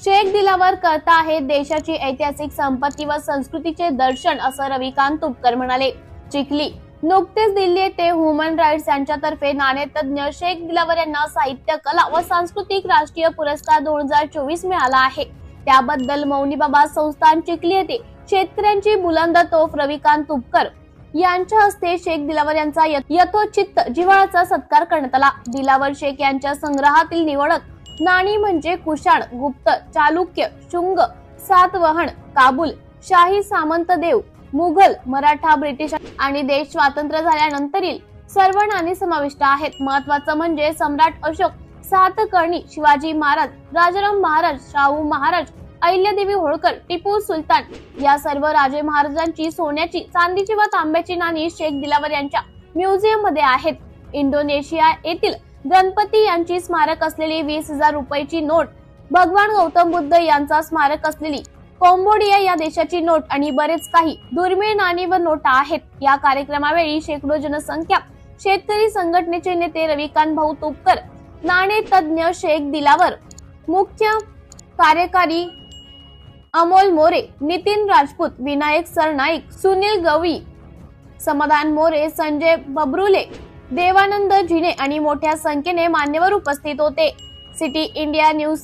शेख दिलावर करता आहे देशाची ऐतिहासिक संपत्ती व संस्कृतीचे दर्शन असं रविकांत तुपकर म्हणाले. चिखली नुकतेच दिल्ली येथे ह्युमन राईट्स यांच्यातर्फे नाणेतज्ञ शेख दिलावर यांना साहित्य कला व सांस्कृतिक राष्ट्रीय पुरस्कार दोन हजार चोवीस मिळाला आहे. त्याबद्दल मौनी बाबा संस्थान चिखली येथे शेतकऱ्यांची बुलंद तोफ रविकांत तुपकर यांच्या हस्ते शेख दिलावर यांचा यथोचित जिव्हाळाचा सत्कार करण्यात आला. दिलावर शेख यांच्या संग्रहातील निवडक नाणी म्हणजे कुशाण गुप्त चालुक्य शुंग सातवहन काबूल शाही सामंत देव मुघल मराठा ब्रिटिश आणि देश स्वातंत्र्य झाल्यानंतरील सर्व नाणी समाविष्ट आहेत. महत्वाचं म्हणजे सम्राट अशोक सातकर्णी शिवाजी महाराज राजाराम महाराज शाहू महाराज अहिल्यादेवी होळकर टिपू सुलतान या सर्व राजे महाराजांची सोन्याची चांदीची व तांब्याची नाणी शेख दिलावर यांच्या म्युझियममध्ये आहेत. इंडोनेशिया येथील गणपती यांची स्मारक असलेली वीस हजार रुपयाची नोट भगवान गौतम बुद्ध यांचा स्मारक असलेली कोंबोडिया या देशाची नोट आणि बरेच काही दुर्मिळ नाणी व नोटा आहेत. या कार्यक्रमावेळी शेकडो जनसंख्या शेतकरी संघटनेचे नेते रविकांत भाऊ तुपकर नाणे तज्ञ शेख दिलावर मुख्य कार्यकारी अमोल मोरे नितीन राजपूत विनायक सरनाईक सुनील गवळी समाधान मोरे संजय बबरुले देवानंद जिने आणि मोठ्या संख्येने मान्यवर उपस्थित होते. City India news